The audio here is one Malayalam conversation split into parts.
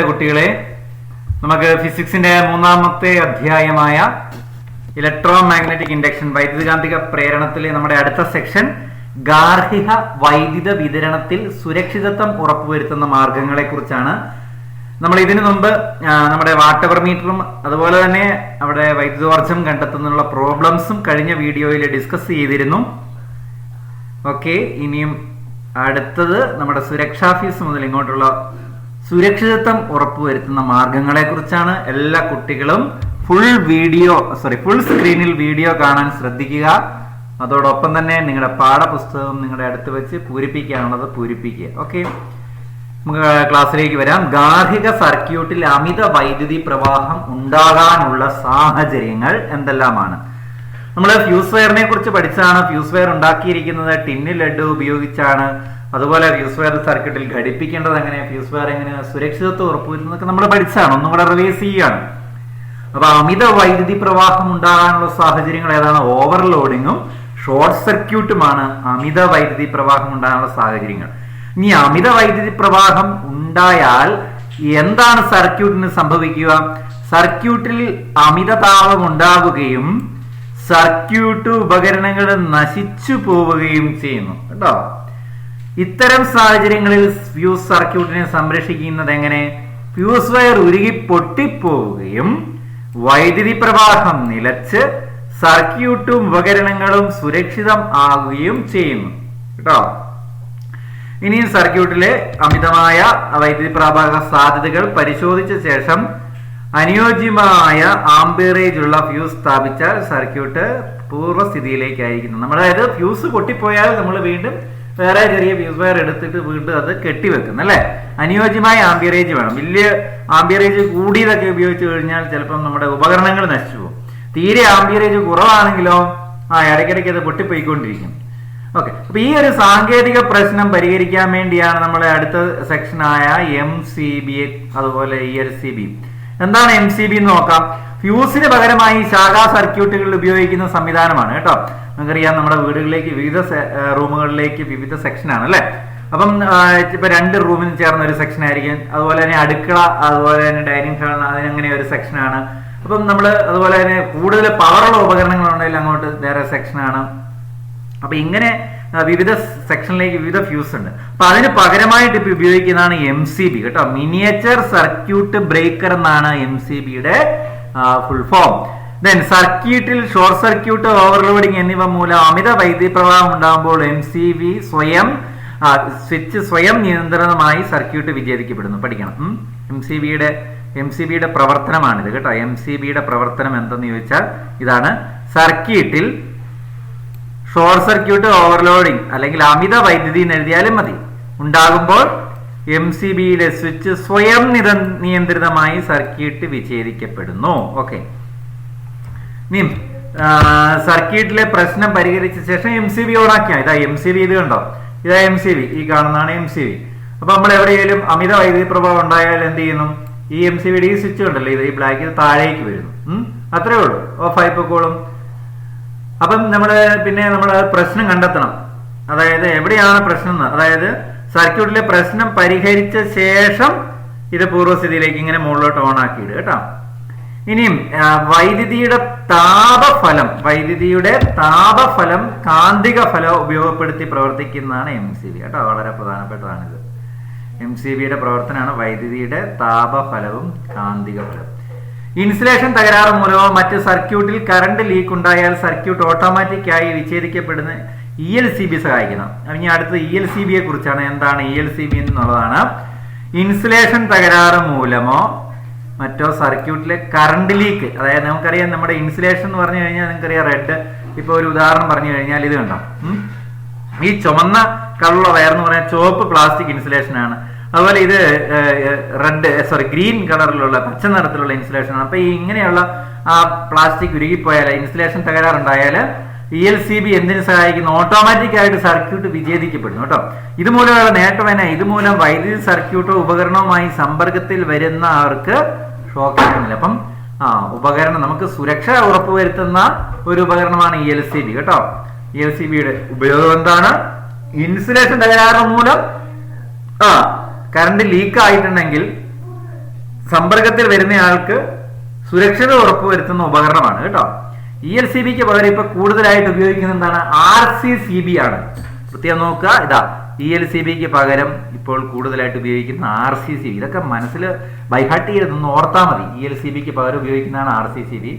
പ്രിയപ്പെട്ട കുട്ടികളെ നമുക്ക് ഫിസിക്സിന്റെ മൂന്നാമത്തെ അധ്യായമായ ഇലക്ട്രോ മാഗ്നറ്റിക് ഇൻഡക്ഷൻ വൈദ്യുതകാന്തിക പ്രേരണത്തിലെ നമ്മുടെ അടുത്ത സെക്ഷൻ ഗാർഹിക വൈദ്യുത വിതരണത്തിൽ സുരക്ഷിതത്വം ഉറപ്പുവരുത്തുന്ന മാർഗങ്ങളെ കുറിച്ചാണ് നമ്മൾ ഇതിനു മുമ്പ് നമ്മുടെ വാട്ടവർ മീറ്ററും അതുപോലെ തന്നെ അവിടെ വൈദ്യുതോർജം കണ്ടെത്തുന്നുള്ള പ്രോബ്ലംസും കഴിഞ്ഞ വീഡിയോയിൽ ഡിസ്കസ് ചെയ്തിരുന്നു. ഓക്കെ ഇനിയും അടുത്തത് നമ്മുടെ സുരക്ഷാ ഫീസ് മുതൽ ഇങ്ങോട്ടുള്ള സുരക്ഷിതത്വം ഉറപ്പുവരുത്തുന്ന മാർഗങ്ങളെ കുറിച്ചാണ് എല്ലാ കുട്ടികളും ഫുൾ വീഡിയോ സോറി ഫുൾ സ്ക്രീനിൽ വീഡിയോ കാണാൻ ശ്രദ്ധിക്കുക. അതോടൊപ്പം തന്നെ നിങ്ങളുടെ പാഠപുസ്തകം നിങ്ങളുടെ അടുത്ത് വെച്ച് പൂരിപ്പിക്കാനുള്ളത് പൂരിപ്പിക്കുക. ഓക്കെ നമുക്ക് ക്ലാസ്സിലേക്ക് വരാം. ഗാർഹിക സർക്യൂട്ടിൽ അമിത വൈദ്യുതി പ്രവാഹം ഉണ്ടാകാനുള്ള സാഹചര്യങ്ങൾ എന്തെല്ലാമാണ്? നമ്മൾ ഫ്യൂസ് വയറിനെ കുറിച്ച് പഠിച്ചാണ് ഫ്യൂസ് വയർ ഉണ്ടാക്കിയിരിക്കുന്നത്. ടിന്നിൽ ലഡു ഉപയോഗിച്ചാണ്. അതുപോലെ ഫ്യൂസ് വയർ സർക്യൂട്ടിൽ ഘടിപ്പിക്കേണ്ടത് എങ്ങനെ? ഫ്യൂസ് വയർ എങ്ങനെ സുരക്ഷിതത്വം ഉറപ്പുവരുത്തുന്നതൊക്കെ നമ്മൾ പഠിച്ചാണ് ഒന്നും കൂടെ റിവൈസ് ചെയ്യാണ്. അപ്പൊ അമിത വൈദ്യുതി പ്രവാഹം ഉണ്ടാകാനുള്ള സാഹചര്യങ്ങൾ ഏതാണ്? ഓവർലോഡിങ്ങും ഷോർട്ട് സർക്യൂട്ടുമാണ് അമിത വൈദ്യുതി പ്രവാഹം ഉണ്ടാകാനുള്ള സാഹചര്യങ്ങൾ. ഇനി അമിത വൈദ്യുതി പ്രവാഹം ഉണ്ടായാൽ എന്താണ് സർക്യൂട്ടിന് സംഭവിക്കുക? സർക്യൂട്ടിൽ അമിത താപം ഉണ്ടാവുകയും സർക്യൂട്ട് ഉപകരണങ്ങൾ നശിച്ചു പോവുകയും ചെയ്യുന്നു. കേട്ടോ? ഇത്തരം സാഹചര്യങ്ങളിൽ ഫ്യൂസ് സർക്യൂട്ടിനെ സംരക്ഷിക്കുന്നത് എങ്ങനെ? ഫ്യൂസ് വയർ ഉരുകി പൊട്ടിപ്പോവുകയും വൈദ്യുതി പ്രവാഹം നിലച്ച് സർക്യൂട്ടും ഉപകരണങ്ങളും സുരക്ഷിതം ആകുകയും ചെയ്യുന്നു. കേട്ടോ? ഇനിയും സർക്യൂട്ടിലെ അമിതമായ വൈദ്യുതി പ്രവാഹ സാധ്യതകൾ പരിശോധിച്ച ശേഷം അനുയോജ്യമായ ആംബിയറേജ് ഉള്ള ഫ്യൂസ് സ്ഥാപിച്ചാൽ സർക്യൂട്ട് പൂർവസ്ഥിതിയിലേക്കായിരിക്കുന്നു. നമ്മൾ അതായത് ഫ്യൂസ് പൊട്ടിപ്പോയാൽ നമ്മൾ വീണ്ടും വേറെ ചെറിയ ഫ്യൂസ് വയർ എടുത്തിട്ട് വീണ്ടും അത് കെട്ടിവെക്കുന്നു അല്ലെ? അനുയോജ്യമായ ആംബിയറേജ് വേണം. വലിയ ആംബിയറേജ് കൂടിയതൊക്കെ ഉപയോഗിച്ച് കഴിഞ്ഞാൽ ചിലപ്പം നമ്മുടെ ഉപകരണങ്ങൾ നശിച്ചു പോകും. തീരെ ആംബിയറേജ് കുറവാണെങ്കിലോ ആ ഇടയ്ക്കിടയ്ക്ക് അത് പൊട്ടിപ്പോയിക്കൊണ്ടിരിക്കും. ഓക്കെ അപ്പൊ ഈ ഒരു സാങ്കേതിക പ്രശ്നം പരിഹരിക്കാൻ വേണ്ടിയാണ് നമ്മളെ അടുത്ത സെക്ഷനായ എം സി ബി അതുപോലെ ഇ എൽ സി ബി എന്താണ് എം സി ബി നോക്കാം? ഫ്യൂസിന് പകരമായി ശാഖാ സർക്യൂട്ടുകളിൽ ഉപയോഗിക്കുന്ന സംവിധാനമാണ് കേട്ടോ. നമുക്കറിയാം നമ്മുടെ വീടുകളിലേക്ക് വിവിധ റൂമുകളിലേക്ക് വിവിധ സെക്ഷനാണ് അല്ലെ? അപ്പം ഇപ്പൊ രണ്ട് റൂമിന് ചേർന്ന ഒരു സെക്ഷൻ ആയിരിക്കും. അതുപോലെ തന്നെ അടുക്കള അതുപോലെ തന്നെ ഡൈനിങ് ഹാൾ അതിനങ്ങനെ ഒരു സെക്ഷനാണ്. അപ്പം നമ്മൾ അതുപോലെ തന്നെ കൂടുതൽ പവറുള്ള ഉപകരണങ്ങൾ ഉണ്ടെങ്കിൽ അങ്ങോട്ട് വേറെ സെക്ഷനാണ്. അപ്പൊ ഇങ്ങനെ വിവിധ സെക്ഷനിലേക്ക് വിവിധ ഫ്യൂസ് ഉണ്ട്. അപ്പൊ അതിന് പകരമായിട്ട് ഇപ്പൊ ഉപയോഗിക്കുന്നതാണ് എം സി ബി കേട്ടോ മിനിയേച്ചർ സർക്യൂട്ട് ബ്രേക്കർ എന്നാണ് എം സി ബിയുടെ ഫുൾ ഫോം ദെൻ സർക്യൂട്ടിൽ ഷോർട്ട് സർക്യൂട്ട് ഓവർലോഡിംഗ് എന്നിവ മൂലം അമിത വൈദ്യുതി പ്രവാഹം ഉണ്ടാകുമ്പോൾ എം സി വി സ്വയം സ്വിച്ച് സ്വയം നിയന്ത്രണമായി സർക്യൂട്ട് വിച്ഛേദിക്കപ്പെടുന്നു. പഠിക്കണം. എം സി ബിയുടെ എം സി ബിയുടെ പ്രവർത്തനമാണിത് കേട്ടോ. എം സി ബിയുടെ പ്രവർത്തനം എന്തെന്ന് ചോദിച്ചാൽ ഇതാണ് സർക്യൂട്ടിൽ ഷോർട്ട് സർക്യൂട്ട് ഓവർലോഡിംഗ് അല്ലെങ്കിൽ അമിത വൈദ്യുതി എന്ന് എഴുതിയാലും മതി. ഉണ്ടാകുമ്പോൾ എം സി ബിയിലെ സ്വിച്ച് സ്വയം നിര- നിയന്ത്രിതമായി സർക്യൂട്ട് വിച്ഛേദിക്കപ്പെടുന്നു. ഓക്കെ ഇനി സർക്യൂട്ടിലെ പ്രശ്നം പരിഹരിച്ച ശേഷം എം സി ബി ഓണാക്കിയ? ഇതാ എം സി ബി ഇത് കണ്ടോ? ഇതാ എം സി ബി ഈ കാണുന്നതാണ് എം സി ബി അപ്പൊ നമ്മൾ എവിടെയെങ്കിലും അമിത വൈദ്യുതി പ്രഭാവം ഉണ്ടായാൽ എന്ത് ചെയ്യുന്നു? ഈ എം സി ബിയുടെ ഈ സ്വിച്ച് ഉണ്ടല്ലോ ഇത് ഈ ബ്ലാക്ക് താഴേക്ക് വരുന്നു അത്രേ ഉള്ളൂ. ഓഫ് ആയിപ്പോക്കോളും. അപ്പം നമ്മൾ പിന്നെ നമ്മൾ പ്രശ്നം കണ്ടെത്തണം. അതായത് എവിടെയാണ് പ്രശ്നം അതായത് സർക്യൂട്ടിലെ പ്രശ്നം പരിഹരിച്ച ശേഷം ഇത് പൂർവസ്ഥിതിയിലേക്ക് ഇങ്ങനെ മുകളിലോട്ട് ഓൺ ആക്കിയിടുക കേട്ടോ. ഇനിയും വൈദ്യുതിയുടെ താപഫലം വൈദ്യുതിയുടെ താപഫലം കാന്തിക ഫലം ഉപയോഗപ്പെടുത്തി പ്രവർത്തിക്കുന്നതാണ് എം സി ബി കേട്ടോ. വളരെ പ്രധാനപ്പെട്ടതാണിത്. എം സി ബിയുടെ പ്രവർത്തനമാണ് വൈദ്യുതിയുടെ താപഫലവും കാന്തിക ഫലവും ഇൻസുലേഷൻ തകരാറ് മൂലമോ മറ്റ് സർക്യൂട്ടിൽ കറണ്ട് ലീക്ക് ഉണ്ടായാൽ സർക്യൂട്ട് ഓട്ടോമാറ്റിക്കായി വിച്ഛേദിക്കപ്പെടുന്ന ഇ എൽ സി ബി സഹായിക്കണം ഇനി അടുത്തത് ഇ എൽ സി ബിയെ കുറിച്ചാണ്. എന്താണ് ഇ എൽ സി ബി എന്നുള്ളതാണ്. ഇൻസുലേഷൻ തകരാറ് മൂലമോ മറ്റോ സർക്യൂട്ടിലെ കറണ്ട് ലീക്ക്. അതായത് നമുക്കറിയാം നമ്മുടെ ഇൻസുലേഷൻ എന്ന് പറഞ്ഞു കഴിഞ്ഞാൽ നിങ്ങൾക്കറിയാം റെഡ്. ഇപ്പൊ ഒരു ഉദാഹരണം പറഞ്ഞു കഴിഞ്ഞാൽ ഇത് കണ്ടോ? ഈ ചുമന്ന കളറുള്ള വയർ എന്ന് പറഞ്ഞാൽ ചുവപ്പ് പ്ലാസ്റ്റിക് ഇൻസുലേഷൻ ആണ്. അതുപോലെ ഇത് റെഡ് സോറി ഗ്രീൻ കളറിലുള്ള പച്ച നിറത്തിലുള്ള ഇൻസുലേഷൻ ആണ്. അപ്പൊ ഈ ഇങ്ങനെയുള്ള ആ പ്ലാസ്റ്റിക് ഉരുകിപ്പോയാൽ ഇൻസുലേഷൻ തകരാറുണ്ടായാൽ ഇ എൽ സി ബി എന്തിനു സഹായിക്കുന്നു? ഓട്ടോമാറ്റിക് ആയിട്ട് സർക്യൂട്ട് വിച്ഛേദിക്കപ്പെടുന്നു കേട്ടോ. ഇതുമൂലമുള്ള നേട്ടം എന്നാ? ഇതുമൂലം വൈദ്യുതി സർക്യൂട്ടോ ഉപകരണവുമായി സമ്പർക്കത്തിൽ വരുന്ന അവർക്ക് ഷോക്ക് ആകുന്നില്ല. അപ്പം ആ ഉപകരണം നമുക്ക് സുരക്ഷ ഉറപ്പുവരുത്തുന്ന ഒരു ഉപകരണമാണ് ഇ എൽ സി ബി കേട്ടോ. ഇ എൽ സി ബിയുടെ ഉപയോഗം എന്താണ്? ഇൻസുലേഷൻ തകരാറ് മൂലം ആ കറണ്ട് ലീക്ക് ആയിട്ടുണ്ടെങ്കിൽ സമ്പർക്കത്തിൽ വരുന്ന ആൾക്ക് സുരക്ഷിത ഉറപ്പുവരുത്തുന്ന ഉപകരണമാണ് കേട്ടോ. ഇ എൽ സി ബിക്ക് പകരം ഇപ്പൊ കൂടുതലായിട്ട് ഉപയോഗിക്കുന്നത് എന്താണ്? ആർ സി സി ബി ആണ്. പ്രത്യേകം നോക്കുക. ഇതാ ഇ എൽ സി ബിക്ക് പകരം ഇപ്പോൾ കൂടുതലായിട്ട് ഉപയോഗിക്കുന്ന ആർ സി സി ബി. ഇതൊക്കെ മനസ്സിൽ ബൈഹാട്ട് ചെയ്തൊന്ന് ഓർത്താൽ മതി. ഇ എൽ സി ബിക്ക് പകരം ഉപയോഗിക്കുന്നതാണ് ആർ സി സി ബി.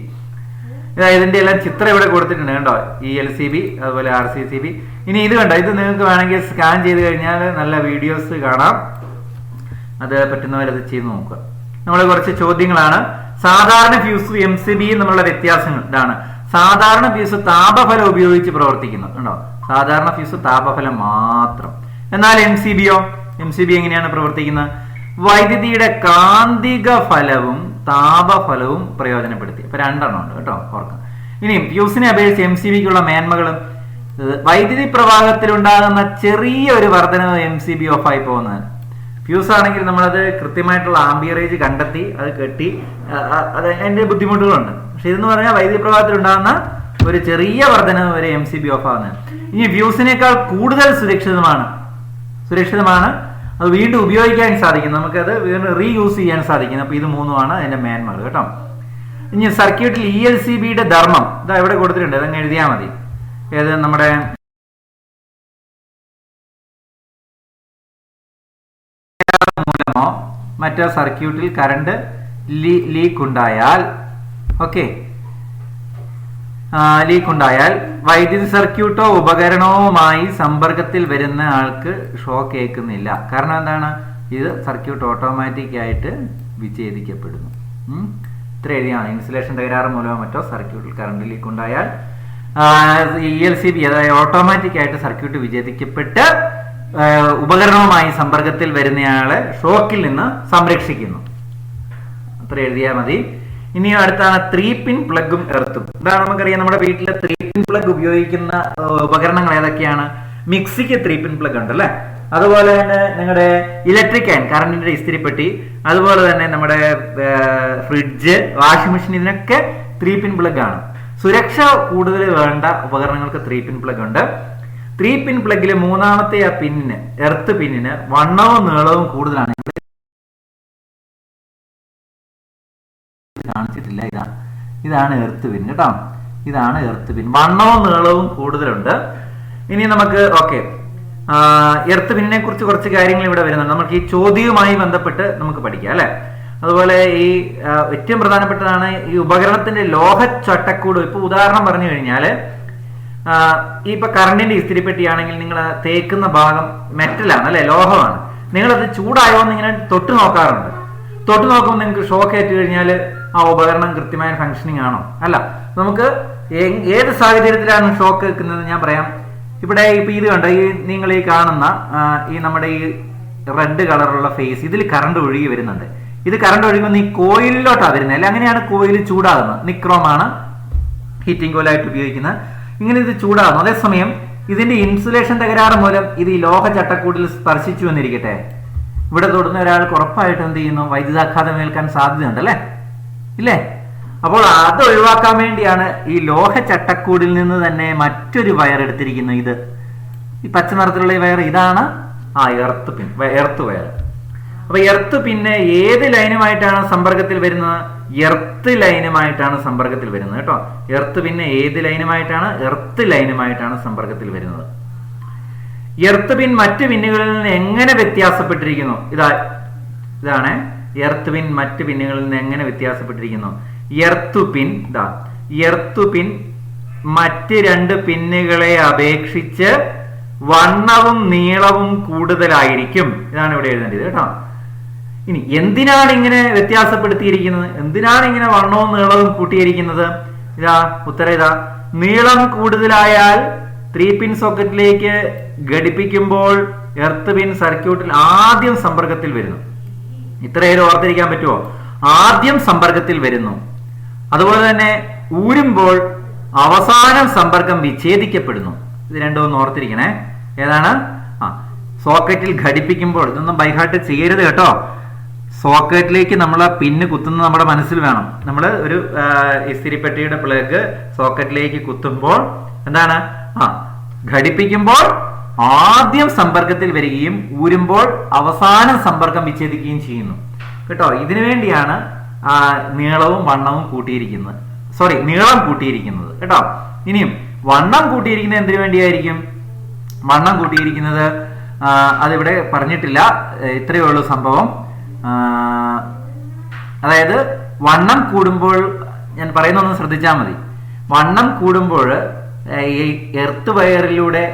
ഇതാ ഇതിന്റെ എല്ലാം ചിത്രം ഇവിടെ കൊടുത്തിട്ടുണ്ട് കണ്ടോ? ഇ എൽ സി ബി അതുപോലെ ആർ സി സി ബി. ഇനി ഇത് കണ്ടോ? ഇത് നിങ്ങൾക്ക് വേണമെങ്കിൽ സ്കാൻ ചെയ്ത് കഴിഞ്ഞാൽ നല്ല വീഡിയോസ് കാണാം. അത് പറ്റുന്നവരത് ചെയ്ത് നോക്കുക. നമ്മൾ കുറച്ച് ചോദ്യങ്ങളാണ്. സാധാരണ ഫ്യൂസും എം സി ബിയും നമ്മളുടെ വ്യത്യാസങ്ങൾ ഇതാണ്. സാധാരണ ഫ്യൂസ് താപഫലം ഉപയോഗിച്ച് പ്രവർത്തിക്കുന്നു. കണ്ടോ? സാധാരണ ഫ്യൂസ് താപഫലം മാത്രം. എന്നാൽ എം സി ബിയോ എം സി ബി എങ്ങനെയാണ് പ്രവർത്തിക്കുന്നത്? വൈദ്യുതിയുടെ കാന്തിക ഫലവും താപഫലവും പ്രയോജനപ്പെടുത്തി. അപ്പൊ രണ്ടെണ്ണം ഉണ്ട് കേട്ടോ ഓർക്കാം. ഇനിയും ഫ്യൂസിനെ അപേക്ഷിച്ച് എം സി ബിക്കുള്ള മേന്മകളും വൈദ്യുതി പ്രവാഹത്തിൽ ഉണ്ടാകുന്ന ചെറിയ ഒരു വർധനവ് എം സി ബി ഓഫായി പോകുന്നതാണ്. ഫ്യൂസ് ആണെങ്കിൽ നമ്മളത് കൃത്യമായിട്ടുള്ള ആംബിയറേജ് കണ്ടെത്തി അത് കെട്ടി അത് അതിന്റെ ബുദ്ധിമുട്ടുകളുണ്ട്. പക്ഷെ ഇതെന്ന് പറഞ്ഞാൽ വൈദ്യുതി പ്രവാഹത്തിൽ ഉണ്ടാകുന്ന ഒരു ചെറിയ വർധന വരെ എം സി ബി ഓഫ് ആവുന്നത് ഇനി ഫ്യൂസിനേക്കാൾ കൂടുതൽ സുരക്ഷിതമാണ്. സുരക്ഷിതമാണ്. അത് വീണ്ടും ഉപയോഗിക്കാൻ സാധിക്കും നമുക്കത് വീണ്ടും റീയൂസ് ചെയ്യാൻ സാധിക്കുന്നു. അപ്പൊ ഇത് മൂന്നുമാണ് അതിന്റെ മേന്മകൾ കേട്ടോ. ഇനി സർക്യൂട്ടിൽ ഇ എൽ സി ബിയുടെ ധർമ്മം ഇതാ ഇവിടെ കൊടുത്തിട്ടുണ്ട്. അതങ്ങ് എഴുതിയാൽ മതി. ഏത് നമ്മുടെ മൂലമോ മറ്റോ സർക്യൂട്ടിൽ കറണ്ട് ലീക്ക് ഉണ്ടായാൽ ഓക്കെ ലീക്ക് ഉണ്ടായാൽ വൈദ്യുതി സർക്യൂട്ടോ ഉപകരണവുമായി സമ്പർക്കത്തിൽ വരുന്ന ആൾക്ക് ഷോക്ക് ഏൽക്കുന്നില്ല. കാരണം എന്താണ്? ഇത് സർക്യൂട്ട് ഓട്ടോമാറ്റിക് ആയിട്ട് വിച്ഛേദിക്കപ്പെടുന്നു. ഇത്ര എഴുതിയാണ്. ഇൻസുലേഷൻ തകരാറ് മൂലമോ മറ്റോ സർക്യൂട്ടിൽ കറണ്ട് ലീക്ക് ഉണ്ടായാൽ ഇ എൽ സി ബി അതായത് ഓട്ടോമാറ്റിക് ആയിട്ട് സർക്യൂട്ട് വിച്ഛേദിക്കപ്പെട്ട് ഉപകരണവുമായി സമ്പർക്കത്തിൽ വരുന്നയാളെ ഷോക്കിൽ നിന്ന് സംരക്ഷിക്കുന്നു. അത്ര എഴുതിയാൽ മതി. ഇനി അടുത്താണ് ത്രീ പിൻ പ്ലഗും എർത്തും. ഇതാണ് നമുക്കറിയാം നമ്മുടെ വീട്ടിലെ ത്രീ പിൻ പ്ലഗ് ഉപയോഗിക്കുന്ന ഉപകരണങ്ങൾ ഏതൊക്കെയാണ്? മിക്സിക്ക് ത്രീ പിൻ പ്ലഗ് ഉണ്ട് അല്ലേ അതുപോലെ തന്നെ നിങ്ങളുടെ ഇലക്ട്രിക് ആൻഡ് കറണ്ടിന്റെ ഇസ്തിരിപ്പെട്ടി അതുപോലെ തന്നെ നമ്മുടെ ഫ്രിഡ്ജ് വാഷിംഗ് മെഷീൻ ഇതിനൊക്കെ ത്രീ പിൻ പ്ലഗ് ആണ്. സുരക്ഷ കൂടുതൽ വേണ്ട ഉപകരണങ്ങൾക്ക് ത്രീ പിൻ പ്ലഗ് ഉണ്ട്. ത്രീ പിൻ പ്ലഗിലെ മൂന്നാമത്തെ ആ പിന്നിന് എർത്ത് പിന്നിന് വണ്ണവും നീളവും കൂടുതലാണ്. കാണിച്ചിട്ടില്ല. ഇതാ ഇതാണ് എർത്ത് പിൻ കേട്ടോ ഇതാണ് എർത്ത് പിൻ വണ്ണവും നീളവും കൂടുതലുണ്ട്. ഇനി നമുക്ക് ഓക്കെ എർത്ത് പിന്നിനെ കുറിച്ച് കുറച്ച് കാര്യങ്ങൾ ഇവിടെ വരുന്നുണ്ട്. നമുക്ക് ഈ ചോദ്യവുമായി ബന്ധപ്പെട്ട് നമുക്ക് പഠിക്കാം അല്ലെ? അതുപോലെ ഈ ഏറ്റവും പ്രധാനപ്പെട്ടതാണ് ഈ ഉപകരണത്തിന്റെ ലോഹ ചട്ടക്കൂട് ഇപ്പൊ ഉദാഹരണം പറഞ്ഞു കഴിഞ്ഞാൽ ആ, ഈ ഇപ്പൊ കറണ്ടിന്റെ ഇസ്തിരിപ്പെട്ടിയാണെങ്കിൽ നിങ്ങൾ തേക്കുന്ന ഭാഗം മെറ്റലാണ് അല്ലെ? ലോഹമാണ്. നിങ്ങളത് ചൂടായോ എന്ന് ഇങ്ങനെ തൊട്ട് നോക്കാറുണ്ട്. തൊട്ട് നോക്കുമ്പോൾ നിങ്ങൾക്ക് ഷോക്ക് ഏറ്റു കഴിഞ്ഞാൽ ആ ഉപകരണം കൃത്യമായ ഫങ്ഷനിങ് ആണോ? അല്ല നമുക്ക് ഏത് സാഹചര്യത്തിലാണ് ഷോക്ക് വെക്കുന്നത് ഞാൻ പറയാം. ഇവിടെ ഇപ്പൊ ഇത് കണ്ടോ? ഈ നിങ്ങൾ ഈ കാണുന്ന ഈ നമ്മുടെ ഈ റെഡ് കളറുള്ള ഫേസ് ഇതിൽ കറണ്ട് ഒഴുകി വരുന്നുണ്ട്. ഇത് കറണ്ട് ഒഴുകുന്ന ഈ കോയിലിലോട്ടാണ് വരുന്നത്. അല്ലെ? അങ്ങനെയാണ് കോയിൽ ചൂടാകുന്നത്. നിക്രോമാണ് ഹീറ്റിംഗ് കോയിലായിട്ട് ഉപയോഗിക്കുന്നത്. ഇങ്ങനെ ഇത് ചൂടാകുന്നു. അതേസമയം ഇതിന്റെ ഇൻസുലേഷൻ തകരാറ് മൂലം ഇത് ഈ ലോഹ ചട്ടക്കൂട്ടിൽ സ്പർശിച്ചു എന്നിരിക്കട്ടെ. ഇവിടെ തൊടുന്ന ഒരാൾക്ക് ഉറപ്പായിട്ട് എന്ത് ചെയ്യുന്നു? വൈദ്യുതാഘാതം ഏൽക്കാൻ സാധ്യതയുണ്ട് അല്ലേ? ഇല്ലേ? അപ്പോൾ അത് ഒഴിവാക്കാൻ വേണ്ടിയാണ് ഈ ലോഹ ചട്ടക്കൂടിൽ നിന്ന് തന്നെ മറ്റൊരു വയർ എടുത്തിരിക്കുന്നത് ഇത്. ഈ പച്ച നിറത്തിലുള്ള ഈ വയർ ഇതാണ്. ആ എർത്ത് പിൻ എർത്ത് വയർ അപ്പൊ എർത്ത് പിന്നെ ഏത് ലൈനുമായിട്ടാണ് സമ്പർക്കത്തിൽ വരുന്നത്? എർത്ത് ലൈനുമായിട്ടാണ് സമ്പർക്കത്തിൽ വരുന്നത് കേട്ടോ. എർത്ത് പിന്നെ ഏത് ലൈനുമായിട്ടാണ്? എർത്ത് ലൈനുമായിട്ടാണ് സമ്പർക്കത്തിൽ വരുന്നത്. എർത്ത് പിൻ മറ്റ് പിന്നുകളിൽ നിന്ന് എങ്ങനെ വ്യത്യാസപ്പെട്ടിരിക്കുന്നു? ഇതാ ഇതാണ്. എർത്ത് പിൻ മറ്റ് പിന്നുകളിൽ നിന്ന് എങ്ങനെ വ്യത്യാസപ്പെട്ടിരിക്കുന്നു? എർത്ത് പിൻ ഇതാ. എർത്ത് പിൻ മറ്റ് രണ്ട് പിന്നുകളെ അപേക്ഷിച്ച് വണ്ണവും നീളവും കൂടുതലായിരിക്കും. ഇതാണ് ഇവിടെ എഴുതേണ്ടത് കേട്ടോ. ഇനി എന്തിനാണ് ഇങ്ങനെ വ്യത്യാസപ്പെടുത്തിയിരിക്കുന്നത്? എന്തിനാണ് ഇങ്ങനെ വണ്ണവും നീളവും കൂട്ടിയിരിക്കുന്നത്? ഇതാ ഉത്തരം ഇതാ. നീളം കൂടുതലായാൽ ത്രീ പിൻ സോക്കറ്റിലേക്ക് ഘടിപ്പിക്കുമ്പോൾ എർത്ത് പിൻ സർക്യൂട്ടിൽ ആദ്യം സമ്പർക്കത്തിൽ വരുന്നു. ഇത്രയേലും ഓർത്തിരിക്കാൻ പറ്റുമോ ആദ്യം സമ്പർക്കത്തിൽ വരുന്നു. അതുപോലെ തന്നെ ഊരുമ്പോൾ അവസാനം സമ്പർക്കം വിച്ഛേദിക്കപ്പെടുന്നു. ഇത് രണ്ടും ഒന്ന് ഓർത്തിരിക്കണേ. ഏതാണ്? ആ സോക്കറ്റിൽ ഘടിപ്പിക്കുമ്പോൾ ഇതൊന്നും ബൈഹാർട്ട് ചെയ്യരുത് കേട്ടോ. സോക്കറ്റിലേക്ക് നമ്മൾ ആ പിന്ന് കുത്തുന്നത് നമ്മുടെ മനസ്സിൽ വേണം. നമ്മൾ ഒരു ഇസ്തിരിപ്പെട്ടിയുടെ പ്ലഗ് സോക്കറ്റിലേക്ക് കുത്തുമ്പോൾ എന്താണ്? ആ ഘടിപ്പിക്കുമ്പോൾ ആദ്യം സമ്പർക്കത്തിൽ വരികയും ഊരുമ്പോൾ അവസാനം സമ്പർക്കം വിച്ഛേദിക്കുകയും ചെയ്യുന്നു. കേട്ടോ? ഇതിനു വേണ്ടിയാണ് നീളവും വണ്ണവും കൂട്ടിയിരിക്കുന്നത്. സോറി നീളം കൂട്ടിയിരിക്കുന്നത്. കേട്ടോ? ഇനിയും വണ്ണം കൂട്ടിയിരിക്കുന്നത് എന്തിനു വേണ്ടിയായിരിക്കും? വണ്ണം കൂട്ടിയിരിക്കുന്നത് അതിവിടെ പറഞ്ഞിട്ടില്ല. ഇത്രയേ ഉള്ളൂ സംഭവം. അതായത് വണ്ണം കൂടുമ്പോൾ ഞാൻ പറയുന്നൊന്ന് ശ്രദ്ധിച്ചാൽ മതി. വണ്ണം കൂടുമ്പോൾ ഈ എർത്ത് വയറിലൂടെ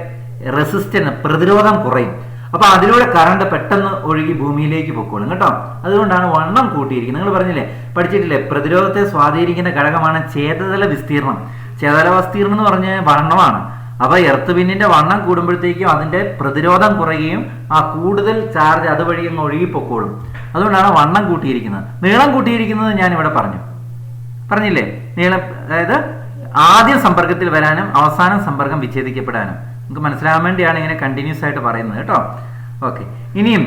റെസിസ്റ്റൻസ് പ്രതിരോധം കുറയും. അപ്പൊ അതിലൂടെ കറണ്ട് പെട്ടെന്ന് ഒഴുകി ഭൂമിയിലേക്ക് പൊക്കോളും കേട്ടോ. അതുകൊണ്ടാണ് വണ്ണം കൂട്ടിയിരിക്കുന്നത്. നിങ്ങൾ പറഞ്ഞില്ലേ പഠിച്ചിട്ടില്ലേ പ്രതിരോധത്തെ സ്വാധീനിക്കുന്ന ഘടകമാണ് ചേതതല വിസ്തീർണം. ചേതല വിസ്തീർണം എന്ന് പറഞ്ഞ വണ്ണമാണ്. അപ്പൊ എർത്ത് പിന്നിന്റെ വണ്ണം കൂടുമ്പോഴത്തേക്കും അതിന്റെ പ്രതിരോധം കുറയുകയും ആ കൂടുതൽ ചാർജ് അതുവഴി അങ്ങ് ഒഴുകിപ്പൊക്കോളും അതുകൊണ്ടാണ് വണ്ണം കൂട്ടിയിരിക്കുന്നത്. നീളം കൂട്ടിയിരിക്കുന്നത് ഞാൻ ഇവിടെ പറഞ്ഞു. പറഞ്ഞില്ലേ? നീളം അതായത് ആദ്യ സമ്പർക്കത്തിൽ വരാനും അവസാനം സമ്പർക്കം വിച്ഛേദിക്കപ്പെടാനും. നമുക്ക് മനസ്സിലാകാൻ വേണ്ടിയാണ് ഇങ്ങനെ കണ്ടിന്യൂസ് ആയിട്ട് പറയുന്നത് കേട്ടോ. ഓക്കെ ഇനിയും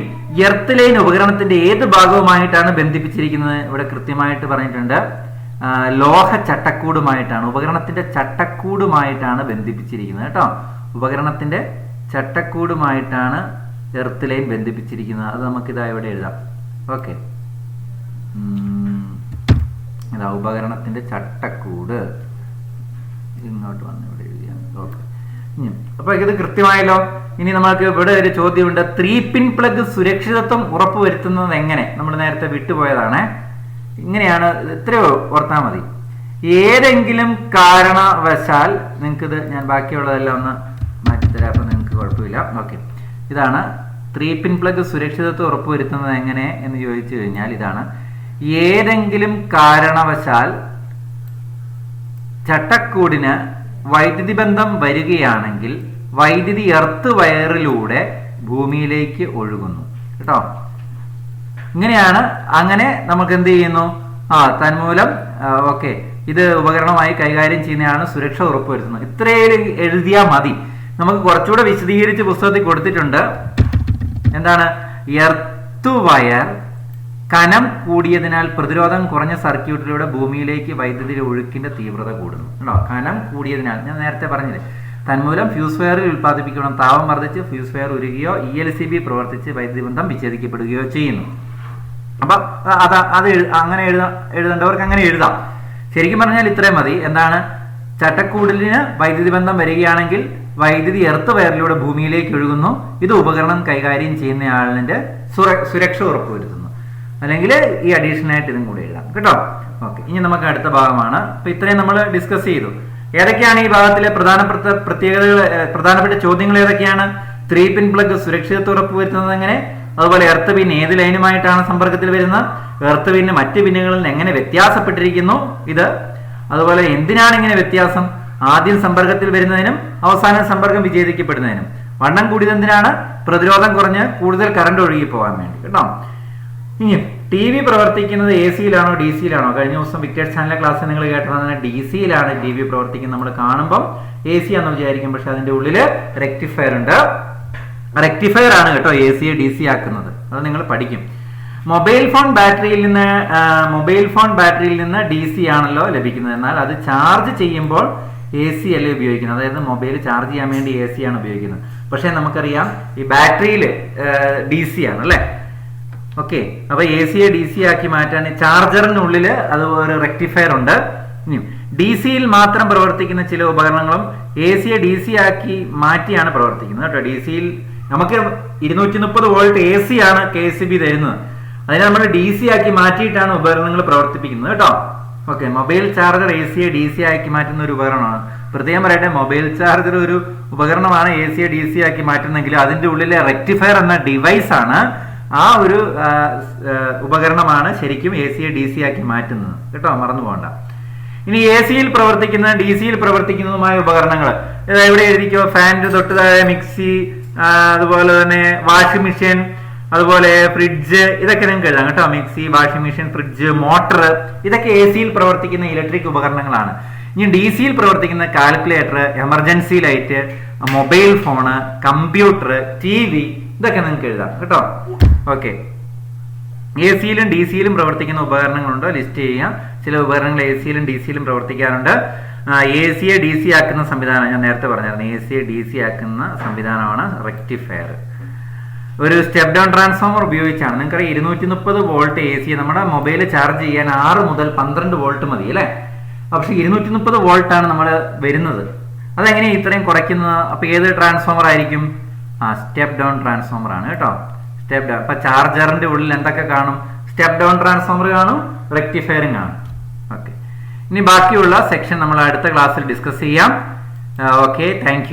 എർത്ത് ലൈൻ ഉപകരണത്തിന്റെ ഏത് ഭാഗവുമായിട്ടാണ് ബന്ധിപ്പിച്ചിരിക്കുന്നത്? ഇവിടെ കൃത്യമായിട്ട് പറഞ്ഞിട്ടുണ്ട്. ലോഹ ചട്ടക്കൂടുമായിട്ടാണ് ഉപകരണത്തിന്റെ ചട്ടക്കൂടുമായിട്ടാണ് ബന്ധിപ്പിച്ചിരിക്കുന്നത് കേട്ടോ. ഉപകരണത്തിന്റെ ചട്ടക്കൂടുമായിട്ടാണ് എർത്ത് ലൈൻ ബന്ധിപ്പിച്ചിരിക്കുന്നത്. അത് നമുക്കിതാ ഇവിടെ എഴുതാം. ഓക്കെ. ഇതാ ഉപകരണത്തിന്റെ ചട്ടക്കൂട് ഇങ്ങോട്ട് വന്ന് ഇവിടെ എഴുതിയാണ്. ഓക്കെ. അപ്പൊ ഇത് കൃത്യമായല്ലോ? ഇനി നമുക്ക് ഇവിടെ ഒരു ചോദ്യമുണ്ട്. ത്രീ പിൻ പ്ലഗ് സുരക്ഷിതത്വം ഉറപ്പുവരുത്തുന്നത് എങ്ങനെ? നമ്മൾ നേരത്തെ വിട്ടുപോയതാണ്. ഇങ്ങനെയാണ് ഇത്രയോ ഓർത്താൽ മതി. ഏതെങ്കിലും കാരണവശാൽ നിങ്ങൾക്കിത് ഞാൻ ബാക്കിയുള്ളതെല്ലാം ഒന്ന് മാറ്റിത്തരാം അപ്പൊ നിങ്ങൾക്ക് കുഴപ്പമില്ല. ഓക്കെ. ഇതാണ് ത്രീ പിൻ പ്ലഗ് സുരക്ഷിതത്വം ഉറപ്പുവരുത്തുന്നത് എങ്ങനെ എന്ന് ചോദിച്ചു കഴിഞ്ഞാൽ ഇതാണ്. ഏതെങ്കിലും കാരണവശാൽ ചട്ടക്കൂടിന് വൈദ്യുതി ബന്ധം വരികയാണെങ്കിൽ വൈദ്യുതി എർത്ത് വയറിലൂടെ ഭൂമിയിലേക്ക് ഒഴുകുന്നു. കേട്ടോ? ഇങ്ങനെയാണ് അങ്ങനെ നമുക്ക് എന്ത് ചെയ്യുന്നു? ആ തന്മൂലം ഓക്കെ. ഇത് ഉപകരണമായി കൈകാര്യം ചെയ്യുന്നതാണ് സുരക്ഷ ഉറപ്പുവരുത്തുന്നത്. ഇത്രയും എഴുതിയാൽ മതി. നമുക്ക് കുറച്ചുകൂടെ വിശദീകരിച്ച് പുസ്തകത്തിൽ കൊടുത്തിട്ടുണ്ട്. എന്താണ്? എർത്ത് വയർ കനം കൂടിയതിനാൽ പ്രതിരോധം കുറഞ്ഞ സർക്യൂട്ടിലൂടെ ഭൂമിയിലേക്ക് വൈദ്യുതി ഒഴുക്കിന്റെ തീവ്രത കൂടുന്നു. കേട്ടോ കനം കൂടിയതിനാൽ ഞാൻ നേരത്തെ പറഞ്ഞില്ലേ? തന്മൂലം ഫ്യൂസ് വയറിൽ ഉൽപ്പാദിപ്പിക്കണം. താപം വർദ്ധിച്ച് ഫ്യൂസ് വയർ ഉരുകുകയോ ഇ എൽ സി ബി പ്രവർത്തിച്ച് വൈദ്യുതി ബന്ധം വിച്ഛേദിക്കപ്പെടുകയോ ചെയ്യുന്നു. അപ്പൊ അത് അത് അങ്ങനെ എഴുതാ എഴുതേണ്ടവർക്ക് അങ്ങനെ എഴുതാം. ശരിക്കും പറഞ്ഞാൽ ഇത്രയും മതി. എന്താണ്? ചട്ടക്കൂടലിന് വൈദ്യുതി ബന്ധം വരികയാണെങ്കിൽ വൈദ്യുതി എർത്ത് വയറിലൂടെ ഭൂമിയിലേക്ക് ഒഴുകുന്നു. ഇത് ഉപകരണം കൈകാര്യം ചെയ്യുന്നയാളിന്റെ സുര- സുരക്ഷ ഉറപ്പുവരുത്തുന്നു. അല്ലെങ്കിൽ ഈ അഡീഷണൽ ആയിട്ട് ഇതും കൂടി എഴുതാം. കേട്ടോ? ഓക്കെ ഇനി നമുക്ക് അടുത്ത ഭാഗമാണ്. അപ്പൊ ഇത്രയും നമ്മൾ ഡിസ്കസ് ചെയ്തു. ഏതൊക്കെയാണ് ഈ ഭാഗത്തിലെ പ്രധാനപ്പെട്ട പ്രത്യേകതകൾ പ്രധാനപ്പെട്ട ചോദ്യങ്ങൾ ഏതൊക്കെയാണ്? ത്രീ പിൻ പ്ലഗ് സുരക്ഷിതത്വം ഉറപ്പുവരുത്തുന്നത് എങ്ങനെ? അതുപോലെ എർത്ത് പിൻ ഏത് ലൈനുമായിട്ടാണ് സമ്പർക്കത്തിൽ വരുന്നത്? എർത്ത് പിന്ന് മറ്റ് പിന്നുകളിൽ എങ്ങനെ വ്യത്യാസപ്പെട്ടിരിക്കുന്നു? ഇത്. അതുപോലെ എന്തിനാണ് ഇങ്ങനെ വ്യത്യാസം? ആദ്യം സമ്പർക്കത്തിൽ വരുന്നതിനും അവസാന സമ്പർക്കം വിച്ഛേദിക്കപ്പെടുന്നതിനും വണ്ണം കൂടിയത് എന്തിനാണ് പ്രതിരോധം കുറഞ്ഞ് കൂടുതൽ കറണ്ട് ഒഴുകി പോകാൻ വേണ്ടി. കേട്ടോ? ഇനി ടി വി പ്രവർത്തിക്കുന്നത് എ സിയിലാണോ ഡി സിയിലാണോ കഴിഞ്ഞ ദിവസം വിക്ടേഴ്സ് ചാനലിലെ ക്ലാസ് നിങ്ങൾ കേട്ടതാണ്. ഡി സിയിലാണ് ടി വി പ്രവർത്തിക്കുന്നത്. നമ്മൾ കാണുമ്പോൾ എ സി ആണെന്ന് വിചാരിക്കും. പക്ഷെ അതിന്റെ ഉള്ളിൽ റെക്ടിഫയർ ഉണ്ട്. റെക്ടിഫയർ ആണ് കേട്ടോ എ സിയെ ഡി സി ആക്കുന്നത്. അത് നിങ്ങൾ പഠിക്കും. മൊബൈൽ ഫോൺ ബാറ്ററിയിൽ നിന്ന് മൊബൈൽ ഫോൺ ബാറ്ററിയിൽ നിന്ന് ഡി സി ആണല്ലോ ലഭിക്കുന്നത്. എന്നാൽ അത് ചാർജ് ചെയ്യുമ്പോൾ എ സി അല്ലേ ഉപയോഗിക്കുന്നത്? അതായത് മൊബൈൽ ചാർജ് ചെയ്യാൻ വേണ്ടി എ സി ആണ് ഉപയോഗിക്കുന്നത്. പക്ഷേ നമുക്കറിയാം ഈ ബാറ്ററിയിൽ ഡി സി ആണ് അല്ലേ? ഓക്കെ. അപ്പൊ എ സിയെ ഡി സി ആക്കി മാറ്റാൻ ചാർജറിനുള്ളിൽ അത് ഒരു റെക്ടിഫയർ ഉണ്ട്. ഡി സിയിൽ മാത്രം പ്രവർത്തിക്കുന്ന ചില ഉപകരണങ്ങളും എ സിയെ ഡി സി ആക്കി മാറ്റിയാണ് പ്രവർത്തിക്കുന്നത് കേട്ടോ. ഡി സിയിൽ നമുക്ക് ഇരുന്നൂറ്റി മുപ്പത് വോൾട്ട് എ സി ആണ് കെ എസ് ബി തരുന്നത്. അതിനെ നമ്മൾ ഡി സി ആക്കി മാറ്റിയിട്ടാണ് ഉപകരണങ്ങൾ പ്രവർത്തിപ്പിക്കുന്നത് കേട്ടോ. ഓക്കെ മൊബൈൽ ചാർജർ എ സിയെ ഡി സി ആക്കി മാറ്റുന്ന ഒരു ഉപകരണമാണ്. പ്രത്യേകം പറയട്ടെ മൊബൈൽ ചാർജർ ഒരു ഉപകരണമാണ് എ സിയെ ഡി സി ആക്കി മാറ്റുന്നെങ്കിൽ അതിന്റെ ഉള്ളിലെ റെക്ടിഫയർ എന്ന ഡിവൈസ് ആണ് ആ ഒരു ഉപകരണമാണ് ശരിക്കും എ സിയെ ഡി സി ആക്കി മാറ്റുന്നത്. കേട്ടോ മറന്നു പോകണ്ട. ഇനി എ സിയിൽ പ്രവർത്തിക്കുന്ന ഡി സിയിൽ പ്രവർത്തിക്കുന്നതുമായ ഉപകരണങ്ങൾ. ഇവിടെ എഴുതിക്കോ ഫാനിന്റെ തൊട്ട് താഴെ മിക്സി അതുപോലെ തന്നെ വാഷിംഗ് മെഷീൻ അതുപോലെ ഫ്രിഡ്ജ് ഇതൊക്കെ നിങ്ങൾക്ക് എഴുതാം കേട്ടോ. Mixie washing machine fridge motor ഇതൊക്കെ എ സിയിൽ പ്രവർത്തിക്കുന്ന ഇലക്ട്രിക് ഉപകരണങ്ങളാണ്. ഇനി ഡി സിയിൽ പ്രവർത്തിക്കുന്ന calculator emergency light mobile phone computer T V ഇതൊക്കെ നിങ്ങൾക്ക് എഴുതാം കേട്ടോ. ഓക്കെ എ സിയിലും ഡി സിയിലും പ്രവർത്തിക്കുന്ന ഉപകരണങ്ങളുണ്ടോ. ലിസ്റ്റ് ചെയ്യാം. ചില ഉപകരണങ്ങൾ എ സിയിലും ഡി സിയിലും പ്രവർത്തിക്കാറുണ്ട്. എ സിയെ ഡി സി ആക്കുന്ന സംവിധാനം ഞാൻ നേരത്തെ പറഞ്ഞായിരുന്നു. എ സിയെ ഡി സി ആക്കുന്ന സംവിധാനമാണ് റെക്ടിഫയർ ഒരു സ്റ്റെപ്പ് ഡൗൺ ട്രാൻസ്ഫോമർ ഉപയോഗിച്ചാണ്. നിങ്ങൾക്കറിയാം ഇരുന്നൂറ്റി മുപ്പത് വോൾട്ട് എ സി നമ്മുടെ മൊബൈൽ ചാർജ് ചെയ്യാൻ ആറ് മുതൽ പന്ത്രണ്ട് വോൾട്ട് മതി അല്ലേ? പക്ഷെ ഇരുന്നൂറ്റി മുപ്പത് വോൾട്ട് ആണ് നമ്മൾ വരുന്നത്. അതെങ്ങനെയാണ് ഇത്രയും കുറയ്ക്കുന്നത് അപ്പൊ ഏത് ട്രാൻസ്ഫോമർ ആയിരിക്കും? ആ സ്റ്റെപ്പ് ഡൗൺ ട്രാൻസ്ഫോമർ ആണ് കേട്ടോ. സ്റ്റെപ്പ് ഡൗൺ അപ്പൊ ചാർജറിന്റെ ഉള്ളിൽ എന്തൊക്കെ കാണും? സ്റ്റെപ്പ് ഡൗൺ ട്രാൻസ്ഫോമർ കാണും റെക്ടിഫയറും കാണും. ഓക്കെ ഇനി ബാക്കിയുള്ള സെക്ഷൻ നമ്മൾ അടുത്ത ക്ലാസ്സിൽ ഡിസ്കസ് ചെയ്യാം. Okay thank